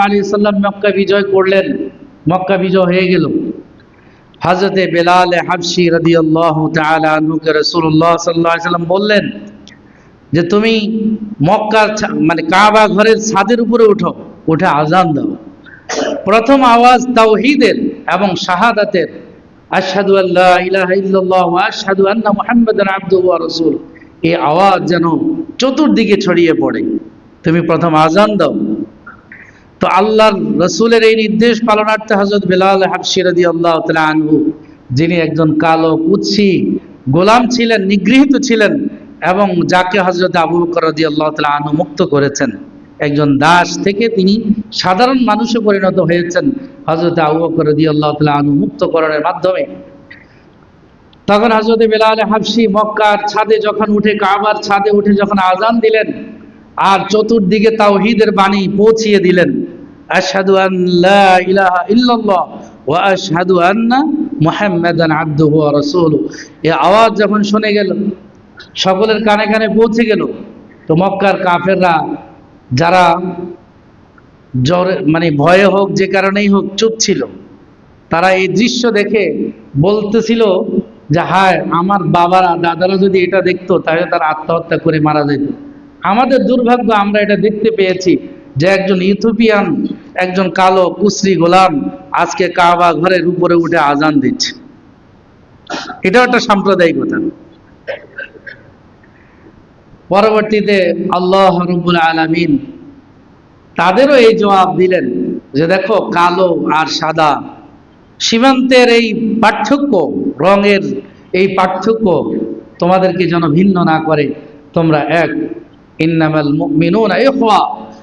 আলী সাল্লাম মক্কা বিজয় করলেন। মক্কা বিজয় হয়ে গেল। হজরতে বেলাল হাবসি রদি আল্লাহ তালুকে রসুল্লাহ সাল্লাহ সাল্লাম বললেন যে, তুমি মক্কার মানে কাবা ঘরের ছাদের উপরে উঠো, উঠে আজান দাও। প্রথম আওয়াজ তাওহিদের এবং শাহাদাতের। আশহাদু আল্লাহ ইলাহা ইল্লাল্লাহ ওয়া আশহাদু আন্না এই আওয়াজ যেন চতুর্দিকে ছড়িয়ে পড়ে। তুমি প্রথম আজান দাও তো আল্লাহর রসুলের এই নির্দেশ পালনার্থে হজরত বেলাল হাবশিরদি আল্লাহ আনহু, যিনি একজন কালো, কুৎসি, গোলাম ছিলেন, নিগৃহীত ছিলেন এবং যাকে হজরত আবু বকর রদি আল্লাহ তালা আনহু মুক্ত করেছেন। একজন দাস থেকে তিনি সাধারণ মানুষে পরিণত হয়েছেন হজরত আবু বকর রদি আল্লাহ তালা আনহু মুক্তকরণের মাধ্যমে। তখন হজরত বেলাল হাবসি মক্কার ছাদে যখন উঠে, কাবার ছাদে উঠে যখন আজান দিলেন, আর চতুর্দিকে তাওহিদের বাণী পৌঁছিয়ে দিলেন আশহাদু আন লা ইলাহা ইল্লাল্লাহ ওয়া আশহাদু আন্না মুহাম্মাদান আবদুহু ওয়া রাসূলুহু। এই আওয়াজ যখন শুনে গেল, সকলের কানে কানে পৌঁছে গেল, তো মক্কার কাফেররা যারা জ্বরে মানে ভয়ে হোক, যে কারণেই হোক, চুপ ছিল, তারা এই দৃশ্য দেখে বলতেছিল যে, হায়, আমার বাবারা, দাদারা যদি এটা দেখতো, তাহলে তারা আত্মহত্যা করে মারা যেত। আমাদের দুর্ভাগ্য, আমরা এটা দেখতে পেয়েছি যে একজন ইথোপিয়ান একজন কালো কুসরি গোলাম আজকে কাবা ঘরের উপরে উঠে আজান দিচ্ছে। এটাও একটা সাম্প্রদায়িকতা পরবর্তীতে আল্লাহ রব্বুল আলামিন তাদেরও এই জবাব দিলেন যে দেখো, কালো আর সাদা সীমান্তের এই পার্থক্য, রঙের এই পার্থক্য তোমাদেরকে যেন ভিন্ন না করে, তোমরা এক। ইন্নামাল মুমিনুনা ইখওয়া।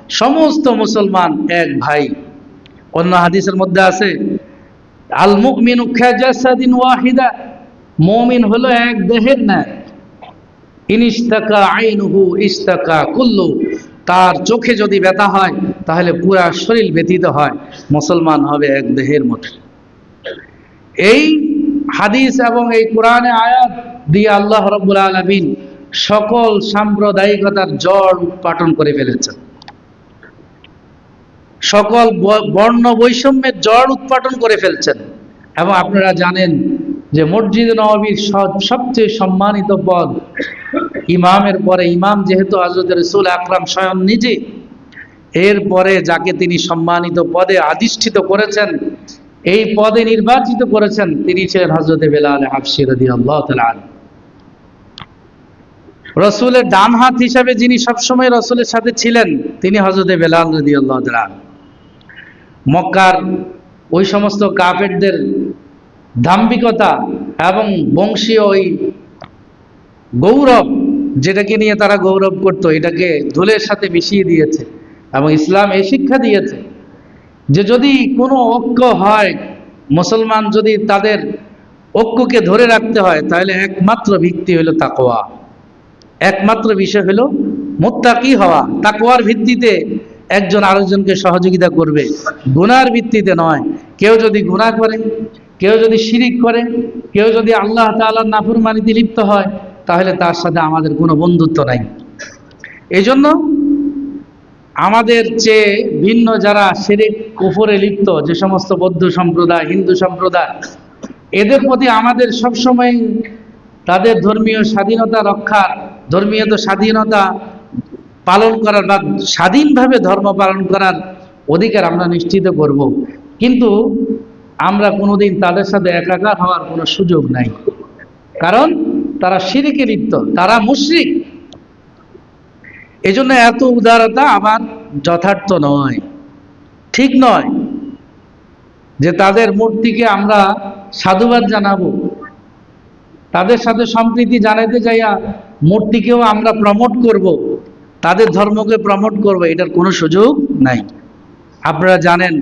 সমস্ত মুসলমান এক ভাই। অন্য হাদিসের মধ্যে আছে আল মুমিনু খাজাসাদিন ওয়াহিদা, মুমিন হলো এক দেহের ন্যায়। ইনিস্তাকা আইনুহু ইস্তাকা কুল্লু, তার চোখে যদি ব্যথা হয়, তাহলে পুরা শরীর ব্যথিত হয়, মুসলমান হবে এক দেহের মতো এই হাদিস এবং এই কোরআনে আয়াত দিয়ে আল্লাহ রব্বুল আলমিন সকল সাম্প্রদায়িকতার জড় উৎপাটন করে ফেলেছেন। সকল বর্ণ বৈষম্যের জড় উৎপাটন করে ফেলছেন। এবং আপনারা জানেন যে মসজিদ নবীর সবচেয়ে সম্মানিত পদ ইমামের পরে ইমাম যেহেতু হজরত রসুল আকরাম স্বয়ং নিজে এরপরে যাকে তিনি সম্মানিত পদে আধিষ্ঠিত করেছেন, এই পদে নির্বাচিত করেছেন, তিনি ছিলেন হজরত বেলাল হাফসি রদি আল্লাহ রসুলের ডান হাত হিসাবে যিনি সবসময় রসুলের সাথে ছিলেন, তিনি হজরত বেলাল রদি আল্লাহ মক্কার ওই সমস্ত কাফেরদের দাম্ভিকতা এবং বংশীয় ওই গৌরব যেটাকে নিয়ে তারা গৌরব করত, এটাকে ধুলের সাথে মিশিয়ে দিয়েছে এবং ইসলাম এই শিক্ষা দিয়েছে যে যদি কোনো ঐক্য হয়, মুসলমান যদি তাদের ঐক্যকে ধরে রাখতে হয়, তাহলে একমাত্র ভিত্তি হলো তাকোয়া একমাত্র বিষয় হলো মোত্তাকি হওয়া। তাকোয়ার ভিত্তিতে একজন আরেকজনকে সহযোগিতা করবে। গুনার ভিত্তিতে নয়। কেউ যদি গুনাহ করে, কেউ যদি শিরিক করে, কেউ যদি আল্লাহ তাআলার নাফরমানিতে লিপ্ত হয়, তাহলে তার সাথে আমাদের কোনো বন্ধুত্ব নাই। এই জন্য আমাদের চেয়ে ভিন্ন যারা সেরেক কুফরে লিপ্ত, যে সমস্ত বৌদ্ধ সম্প্রদায়, হিন্দু সম্প্রদায়, এদের প্রতি আমাদের সবসময় তাদের ধর্মীয় স্বাধীনতা রক্ষার, ধর্মীয় স্বাধীনতা পালন করার বা স্বাধীনভাবে ধর্ম পালন করার অধিকার আমরা নিশ্চিত করব। কিন্তু আমরা কোনোদিন তাদের সাথে একাকার হওয়ার কোনো সুযোগ নাই। কারণ তারা সিরিকে লিপ্ত, তারা মুশরিক। এজন্য এত উদারতা আমার যথার্থ নয়, ঠিক নয় যে তাদের মূর্তিকে আমরা সাধুবাদ জানাব। তাদের সাথে সম্প্রীতি জানাতে যাইয়া মূর্তিকেও আমরা প্রমোট করব। তাদের ধর্মকে প্রমোট করবে, এটার কোনো সুযোগ নাই। আপনারা জানেন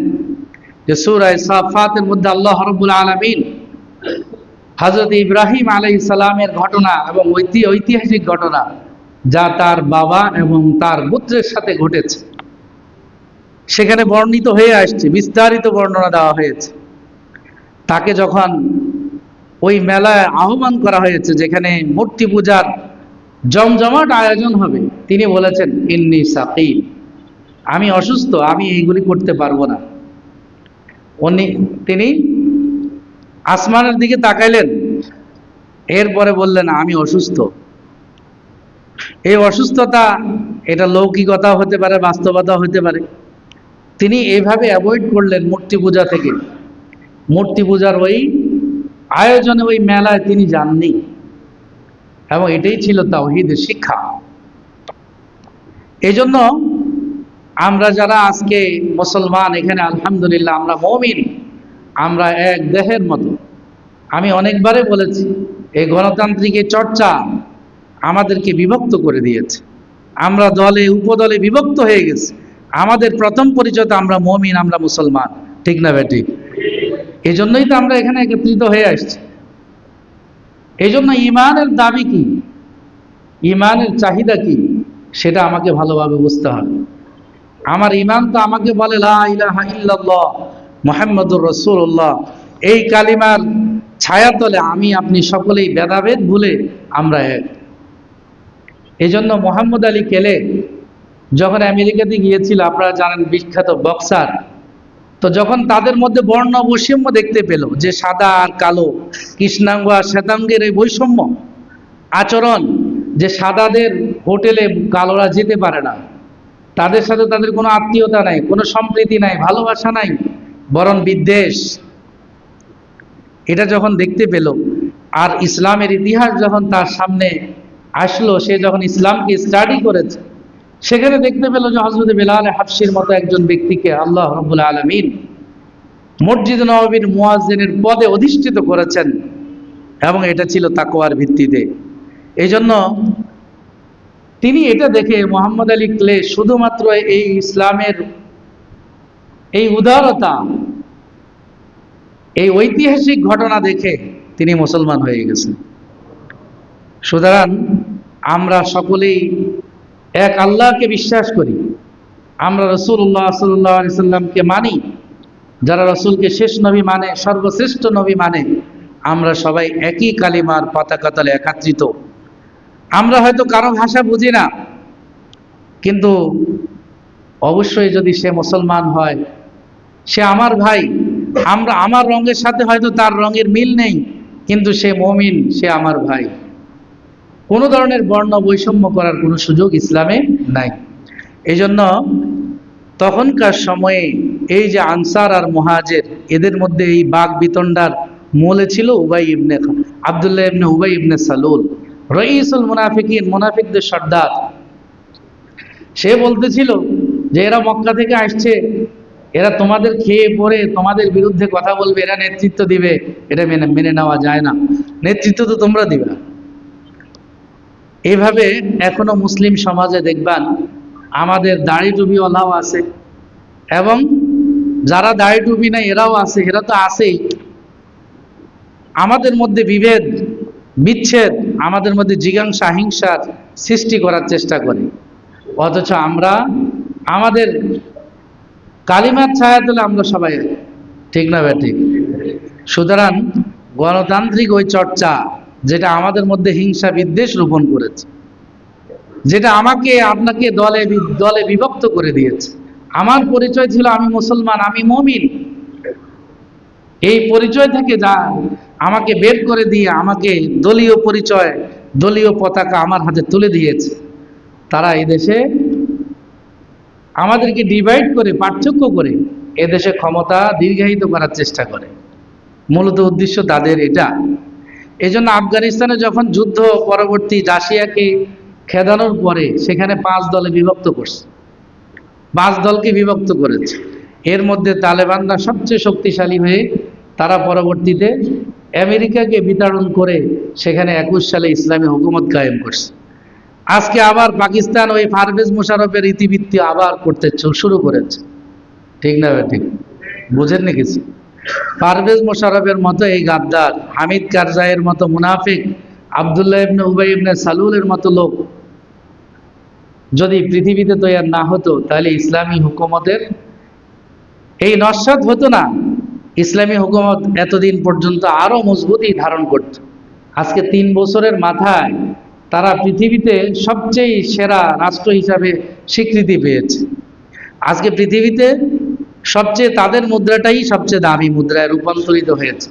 যে সুরায় সাফাতের মধ্যে আল্লাহ রব্বুল আলমিন হজরত ইব্রাহিম আলাই সালামের ঘটনা এবং ঐতি ঐতিহাসিক ঘটনা যা তার বাবা এবং তার পুত্রের সাথে ঘটেছে, সেখানে বর্ণিত হয়ে আসছে, বিস্তারিত বর্ণনা দেওয়া হয়েছে। তাকে যখন ওই মেলায় আহ্বান করা হয়েছে, যেখানে মূর্তি পূজার জমজমাট আয়োজন হবে। তিনি বলেছেন, ইন্নি সাকিব আমি অসুস্থ, আমি এইগুলি করতে পারব না। উনি, তিনি আসমানের দিকে তাকাইলেন। এরপরে বললেন, আমি অসুস্থ। এই অসুস্থতা, এটা লৌকিকতা হতে পারে বাস্তবতা হতে পারে। তিনি এইভাবে অ্যাভয়েড করলেন মূর্তি পূজা থেকে। মূর্তি পূজার ওই আয়োজনে, ওই মেলায় তিনি যাননি। এবং এটাই ছিল তাওহিদের শিক্ষা। এই জন্য আমরা যারা আজকে মুসলমান, এখানে আলহামদুলিল্লাহ আমরা মমিন, আমরা এক দেহের মতো। আমি অনেকবারে বলেছি, এই গণতান্ত্রিক চর্চা আমাদেরকে বিভক্ত করে দিয়েছে। আমরা দলে, উপদলে বিভক্ত হয়ে গেছি। আমাদের প্রথম পরিচয় আমরা মমিন, আমরা মুসলমান। ঠিক না বেঠিক এই জন্যই তো আমরা এখানে একত্রিত হয়ে আসছি। এই জন্য ইমানের দাবি কি? ইমানের চাহিদা কি? সেটা আমাকে ভালোভাবে বুঝতে হবে। আমার ইমান তো আমাকে বলে মুহাম্মাদুর রাসূলুল্লাহ। এই কালিমার ছায়াতলে আমি, আপনি সকলেই ভেদাভেদ ভুলে আমরা এক। এই জন্য মোহাম্মদ আলী কেলে যখন আমেরিকাতে গিয়েছিল, আপনারা জানেন বিখ্যাত বক্সার তো যখন তাদের মধ্যে বর্ণ বৈষম্য দেখতে পেল যে সাদা আর কালো, কৃষ্ণাঙ্গ আর শ্বেতাঙ্গের এই বৈষম্য আচরণ যে সাদাদের হোটেলে কালোরা যেতে পারে না, তাদের সাথে তাদের কোনো আত্মীয়তা নাই, কোনো সম্প্রীতি নাই, ভালোবাসা নাই, বরং বিদ্বেষ। এটা যখন দেখতে পেল আর ইসলামের ইতিহাস যখন তার সামনে আসলো, সে যখন ইসলামকে স্টাডি করেছে সেখানে দেখতে পেল যে হজরত বেলাল হাফসির মতো একজন ব্যক্তিকে আল্লাহ রবুল আলমিন মসজিদ নবাবির মুয়াজ্জিনের পদে অধিষ্ঠিত করেছেন এবং এটা ছিল তাকোয়ার ভিত্তিতে। এই জন্য তিনি এটা দেখে মোহাম্মদ আলী ক্লে শুধুমাত্র এই ইসলামের এই উদারতা, এই ঐতিহাসিক ঘটনা দেখে তিনি মুসলমান হয়ে গেছেন। সুতরাং আমরা সকলেই এক আল্লাহকে বিশ্বাস করি। আমরা রসুল্লাহ সাল্লাহ সাল্লামকে মানি। যারা রসুলকে শেষ নবী মানে সর্বশ্রেষ্ঠ নবী মানে আমরা সবাই একই কালিমার পতাকা তলে একাত্রিত। আমরা হয়তো কারও ভাষা বুঝি না, কিন্তু অবশ্যই যদি সে মুসলমান হয়, সে আমার ভাই, আমরা আমার রঙের সাথে হয়তো তার রঙের মিল নেই, কিন্তু সে মমিন, সে আমার ভাই। কোনো ধরনের বর্ণ বৈষম্য করার কোনো সুযোগ ইসলামে নাই। এই জন্য তখনকার সময়ে এই যে আনসার আর মহাজের, এদের মধ্যে এই বাঘ বিতণ্ডার মূলে ছিল উবাই ইবনে আবদুল্লাহ ইবনে উবাই ইবনে সালুল। রইসুল মুনাফিকিন, মুনাফিকদের সর্দার। সে বলতেছিল যে, এরা মক্কা থেকে আসছে। এরা তোমাদের খেয়ে পড়ে তোমাদের বিরুদ্ধে কথা বলবে। এরা নেতৃত্ব দিবে। এটা মেনে মেনে নেওয়া যায় না। নেতৃত্ব তো তোমরা দিবে এইভাবে এখনও মুসলিম সমাজে দেখবেন আমাদের দাড়ি টুপিওয়ালাও আছে এবং যারা দাড়ি টুপি নাই এরাও আছে, এরা তো আছেই। আমাদের মধ্যে বিভেদ, বিচ্ছেদ, আমাদের মধ্যে জিজ্ঞাসা হিংসার সৃষ্টি করার চেষ্টা করে। অথচ আমরা, আমাদের কালিমার ছায়া তুলে আমরা সবাই ঠিক না ঠিক সুতরাং গণতান্ত্রিক ওই চর্চা যেটা আমাদের মধ্যে হিংসা বিদ্বেষ রোপণ করেছে। যেটা আমাকে, আপনাকে দলে দলে বিভক্ত করে দিয়েছে। আমার পরিচয় ছিল আমি মুসলমান, আমি মমিন। এই পরিচয় থেকে যা আমাকে বের করে দিয়ে আমাকে দলীয় পরিচয়, দলীয় পতাকা আমার হাতে তুলে দিয়েছে। তারা এই দেশে আমাদেরকে ডিভাইড করে, পার্থক্য করে এদেশে ক্ষমতা দীর্ঘায়িত করার চেষ্টা করে। মূলত উদ্দেশ্য তাদের এটা। এই জন্য আফগানিস্তানে যখন যুদ্ধ পরবর্তী রাশিয়াকে খেদানোর পরে সেখানে পাঁচ দলে বিভক্ত করছে। পাঁচ দলকে বিভক্ত করেছে। এর মধ্যে তালেবানরা সবচেয়ে শক্তিশালী হয়ে তারা পরবর্তীতে আমেরিকাকে বিতাড়ন করে সেখানে একুশ সালে ইসলামী হুকুমত কায়েম করছে। আজকে আবার পাকিস্তান ওই ফারভেজ মুশারফের ইতিবৃত্তি আবার করতে শুরু করেছে। ঠিক না ঠিক? বুঝেন না কিছু? পারভেজ মোশারফের মতো এই গাদ্দার, হামিদ কারজাইয়ের মতো মুনাফিক, আবদুল্লাহ ইবনে উবাই ইবনে সালুলের মতো লোক যদি পৃথিবীতে তৈরি না হতো, তাহলে ইসলামী হুকুমতের এই নস্বাত হতো না। ইসলামী হুকুমত এতদিন পর্যন্ত আরও মজবুতই ধারণ করত। আজকে তিন বছরের মাথায় তারা পৃথিবীতে সবচেয়ে সেরা রাষ্ট্র হিসাবে স্বীকৃতি পেয়েছে। আজকে পৃথিবীতে সবচেয়ে তাদের মুদ্রাটাই সবচেয়ে দামি মুদ্রায় রূপান্তরিত হয়েছে।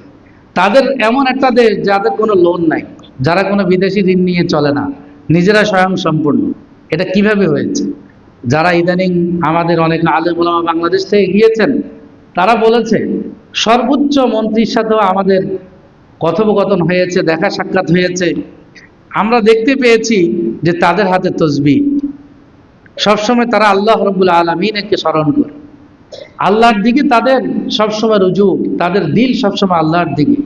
তাদের এমন একটা দেশ যাদের কোনো লোন নাই, যারা কোনো বিদেশি ঋণ নিয়ে চলে না, নিজেরা স্বয়ং সম্পূর্ণ। এটা কীভাবে হয়েছে? যারা ইদানিং আমাদের অনেক আলেম ওলামা বাংলাদেশ থেকে গিয়েছেন, তারা বলেছে, সর্বোচ্চ মন্ত্রীর সাথেও আমাদের কথোপকথন হয়েছে, দেখা সাক্ষাৎ হয়েছে। আমরা দেখতে পেয়েছি যে তাদের হাতে তসবি সবসময় তারা আল্লাহ রব্বুল আলমিনকে স্মরণ করে। আল্লাহর দিকে তাদের সবসময় রুজু, তাদের দিল সবসময় আল্লাহর দিকে।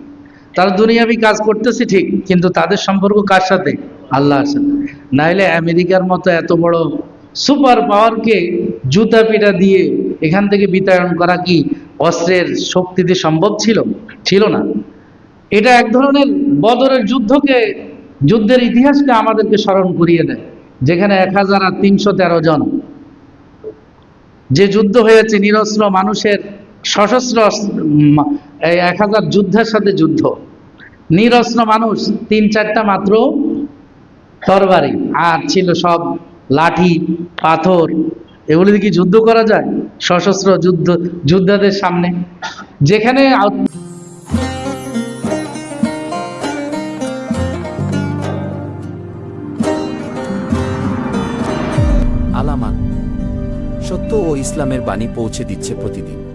তারা দুনিয়াবি কাজ করতেছে ঠিক, কিন্তু তাদের সম্পর্ক কার সাথে? আল্লাহর সাথে। নাইলে আমেরিকার মতো এত বড় সুপার পাওয়ারকে জুতা পিটা দিয়ে এখান থেকে বিতাড়ন করা কি অস্ত্রের শক্তিতে সম্ভব ছিল? ছিল না। এটা এক ধরনের বদরের যুদ্ধকে, যুদ্ধের ইতিহাসকে আমাদেরকে স্মরণ করিয়ে দেয়, যেখানে এক হাজার আর তিনশো তেরো জন যে যুদ্ধ হয়েছে নিরস্ত্র মানুষের সশস্ত্র এক হাজার যুদ্ধের সাথে যুদ্ধ। নিরস্ত্র মানুষ, তিন চারটা মাত্র তরবারি, আর ছিল সব লাঠি, পাথর। এগুলি কি যুদ্ধ করা যায়? সশস্ত্র যুদ্ধ, যোদ্ধাদের সামনে। যেখানে ইসলামের বাণী পৌঁছে দিচ্ছে প্রতিদিন।